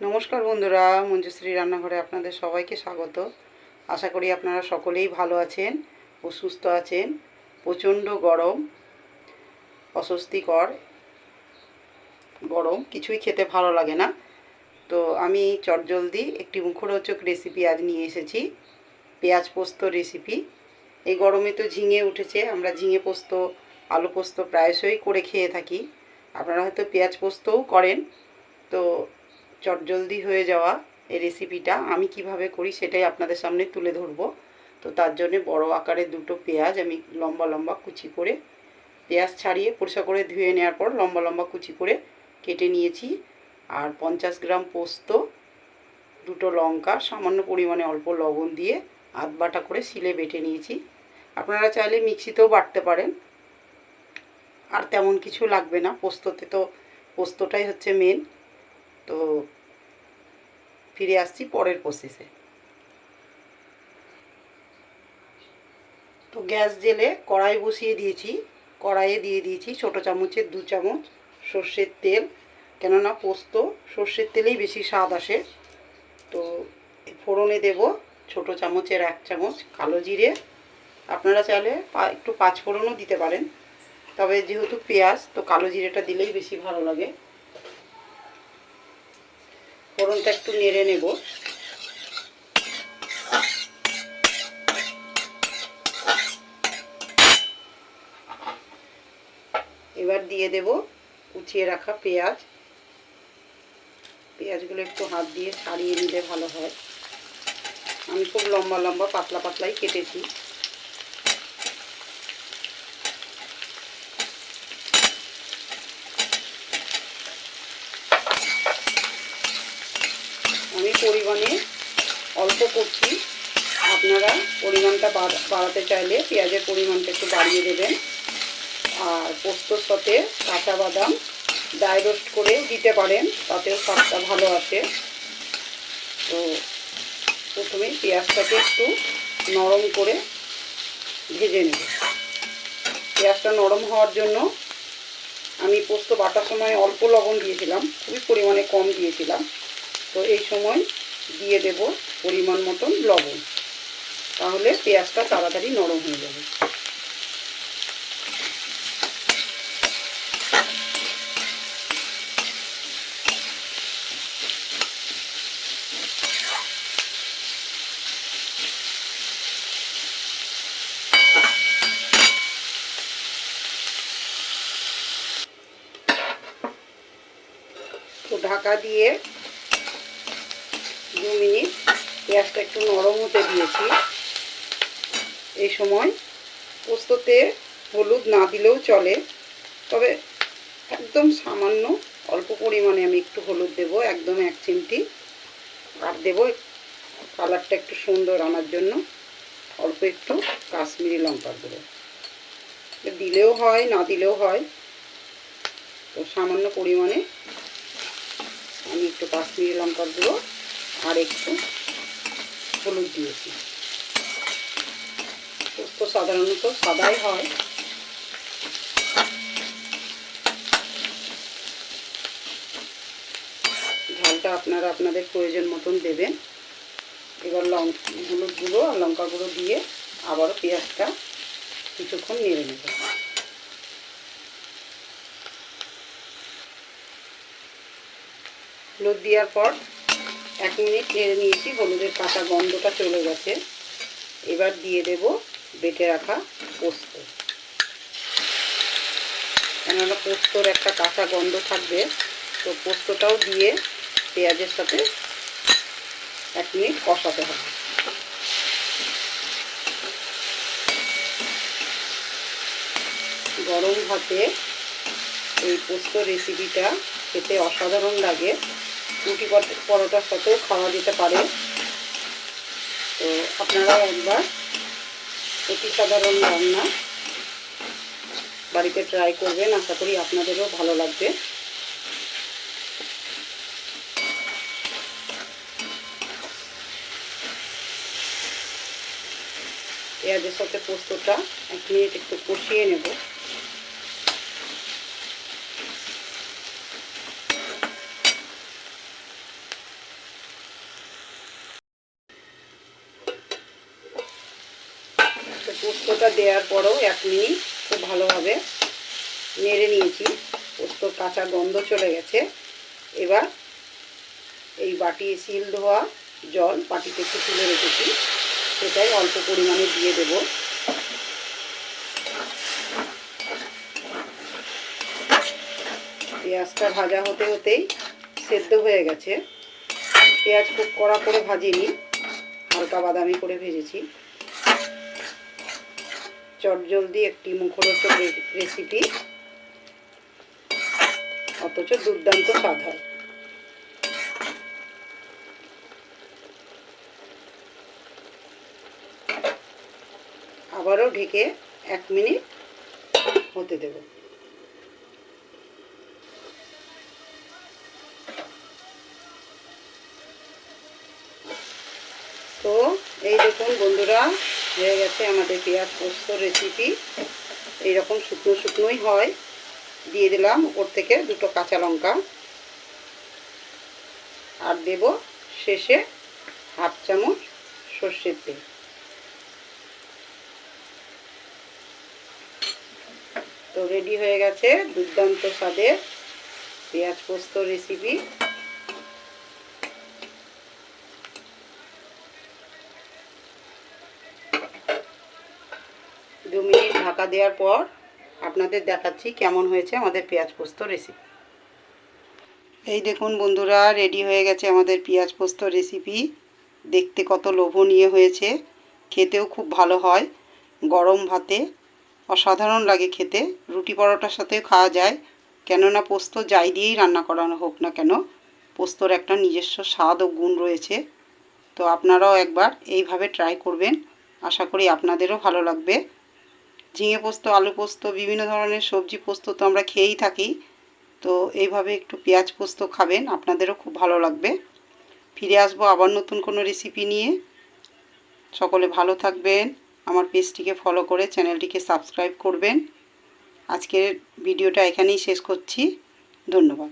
নমস্কার বন্ধুরা, মঞ্জুশ্রী রান্নাঘরে আপনাদের সবাইকে স্বাগত। আশা করি আপনারা সকলেই ভালো আছেন ও সুস্থ আছেন। প্রচণ্ড গরম, অস্বস্তিকর গরম, কিছুই খেতে ভালো লাগে না। তো আমি চটজলদি একটি মুখরোচক রেসিপি আজ নিয়ে এসেছি, পেঁয়াজ পোস্ত রেসিপি এই গরমে তো ঝিঙে উঠেছে, আমরা ঝিঙে পোস্ত, আলু পোস্ত প্রায়শই করে খেয়ে থাকি। আপনারা হয়তো পেঁয়াজ পোস্তও করেন। তো চটজলদি হয়ে যাওয়া এই রেসিপিটা আমি কীভাবে করি সেটাই আপনাদের সামনে তুলে ধরবো। তো তার জন্য বড় আকারে দুটো পেঁয়াজ, আমি লম্বা লম্বা কুচি করে পেঁয়াজ ছাড়িয়ে পরিষ্কার করে ধুয়ে নেওয়ার পর লম্বা লম্বা কুচি করে কেটে নিয়েছি। আর পঞ্চাশ গ্রাম পোস্ত, দুটো লঙ্কা, সামান্য পরিমাণে অল্প লবণ দিয়ে আধ বাটা করে শিলে বেটে নিয়েছি। আপনারা চাইলে মিক্সিতেও বাটতে পারেন। আর তেমন কিছু লাগবে না, পোস্ততে তো পোস্তটাই হচ্ছে মেন তো ফিরে আসছি পরের প্রসেসে তো গ্যাস জেলে কড়াই বসিয়ে দিয়েছি, কড়াইয়ে দিয়ে দিয়েছি ছোট চামচের দু চামচ সর্ষের তেল, কেননা পোস্ত, সর্ষের তেলেই বেশি স্বাদ আসে। তো ফোড়নে দেব ছোট চামচের এক চামচ কালো জিরে। আপনারা চাইলে একটু পাঁচ ফোড়নও দিতে পারেন। তবে যেহেতু পেঁয়াজ, তো কালো জিরেটা দিলেই বেশি ভালো লাগে। ফোড়নটা একটু নেড়ে নেব। এবার দিয়ে দেব কুচিয়ে রাখা পেঁয়াজ। পেঁয়াজগুলো একটু হাত দিয়ে ছাড়িয়ে নিলে ভালো হয়। আমি খুব লম্বা লম্বা, পাতলা পাতলাই কেটেছি আমি পরিমাণে অল্প করছি। আপনারা পরিমাণটা বাড়- বাড়াতে চাইলে পেঁয়াজের পরিমাণটা একটু বাড়িয়ে দেবেন। আর পোস্তর সাথে কাঁচা বাদাম ড্রাই রোস্ট করে দিতে পারেন, তাতেও স্বাদটা ভালো আসে। তো প্রথমে পেঁয়াজটাকে একটু নরম করে ভেজে নেব। পেঁয়াজটা নরম হওয়ার জন্য আমি পোস্ত বাটার সময় অল্প লবণ দিয়েছিলাম, খুবই পরিমাণে কম দিয়েছিলাম। তো এই সময় দিয়ে দেব পরিমাণ মতন লবণ। তাহলে পেঁয়াজটা তাড়াতাড়ি নরম হয়ে যাবে। ঢাকা দিয়ে দু মিনিট পেঁয়াজটা একটু নরম হতে দিয়েছি। এই সময় পোস্ততে হলুদ না দিলেও চলে, তবে একদম সামান্য অল্প পরিমাণে আমি একটু হলুদ দেব, একদম এক চিমটি। আর দেবো কালারটা একটু সুন্দর আনার জন্য, অল্প একটু কাশ্মীরি গুঁড়ো। এটা দিলেও হয়, না দিলেও হয়। তো সামান্য পরিমাণে আমি একটু কাশ্মীরি লঙ্কার গুঁড়ো আর একটু হলুদ দিয়েছি। পোস্ত সাধারণত সাদাই হয়। ঝালটা আপনারা আপনাদের প্রয়োজন মতন দেবেন। এবার লং হলুদ গুঁড়ো আর লঙ্কা গুঁড়ো দিয়ে আবারও পেঁয়াজটা কিছুক্ষণ নেড়ে নেব। হলুদ দেওয়ার পর এক মিনিট নেড়ে নিয়েছি, হলুদের কাঁচা গন্ধটা চলে গেছে। এবার দিয়ে দেব বেটে রাখা পোস্ত। কেননা পোস্তর একটা কাঁচা গন্ধ থাকবে, তো পোস্তটাও দিয়ে পেঁয়াজের সাথে এক মিনিট কষাতে হবে। গরম ভাতে এই পোস্ত রেসিপিটা খেতে অসাধারণ লাগে। রুটি পর- পরোটার সাথেও খাওয়া যেতে পারে তো আপনারা একবার অতি সাধারণ রান্না বাড়িতে ট্রাই করবেন। আশা করি আপনাদেরও ভালো লাগবে। পেঁয়াজের সাথে পোস্তটা এক মিনিট একটু কষিয়ে নেব। পোস্তটা দেওয়ার পরেও এক মিনিট খুব ভালোভাবে নেড়ে নিয়েছি। পোস্তর কাঁচা গন্ধ চলে গেছে। এবার এই বাটি সিল ধোয়া জল বাটিতে একটু তুলে রেখেছি। সেটাই অল্প পরিমাণে দিয়ে দেব। পেঁয়াজটা ভাজা হতে হতেই সেদ্ধ হয়ে গেছে। পেঁয়াজ খুব কড়া করে ভাজিনি, হালকা বাদামি করে ভেজেছি। চটজলদি একটি মুখরোচক রেসিপি অথচ দুর্দান্ত স্বাদ হয়। আবারও ঢেকে এক মিনিট হতে দেব। তো, এই দেখুন বন্ধুরা হয়ে গেছে আমাদের পেঁয়াজ পোস্ত রেসিপি এইরকম শুকনো শুকনোই হয়। দিয়ে দিলাম উপর থেকে দুটো কাঁচা লঙ্কা। আর দেব শেষে হাফ চামচ সর্ষের তেল। তো রেডি হয়ে গেছে দুর্দান্ত স্বাদের পেঁয়াজ পোস্ত রেসিপি দু মিনিট ঢাকা দেওয়ার পর আপনাদের দেখাচ্ছি কেমন হয়েছে আমাদের পেঁয়াজ পোস্ত রেসিপি এই দেখুন বন্ধুরা রেডি হয়ে গেছে আমাদের পেঁয়াজ পোস্ত রেসিপি দেখতে কত লোভনীয় হয়েছে, খেতেও খুব ভালো হয়। গরম ভাতে অসাধারণ লাগে খেতে, রুটি পরোটার সাথেও খাওয়া যায়। কেননা পোস্ত যাই দিয়েই রান্না করানো হোক না কেন, পোস্তর একটা নিজস্ব স্বাদ ও গুণ রয়েছে। তো আপনারাও একবার এইভাবে ট্রাই করবেন। আশা করি আপনাদেরও ভালো লাগবে। ঝিঙে পোস্ত, আলু পোস্ত, বিভিন্ন ধরনের সবজি পোস্ত তো আমরা খেয়েই থাকি। তো এইভাবে একটু পেঁয়াজ পোস্ত খাবেন, আপনাদেরও খুব ভালো লাগবে। ফিরে আসব আবার নতুন কোনো রেসিপি নিয়ে। সকলে ভালো থাকবেন, আমার পেজটিকে ফলো করে চ্যানেলটিকে সাবস্ক্রাইব করবেন। আজকের ভিডিওটা এখানেই শেষ করছি। ধন্যবাদ।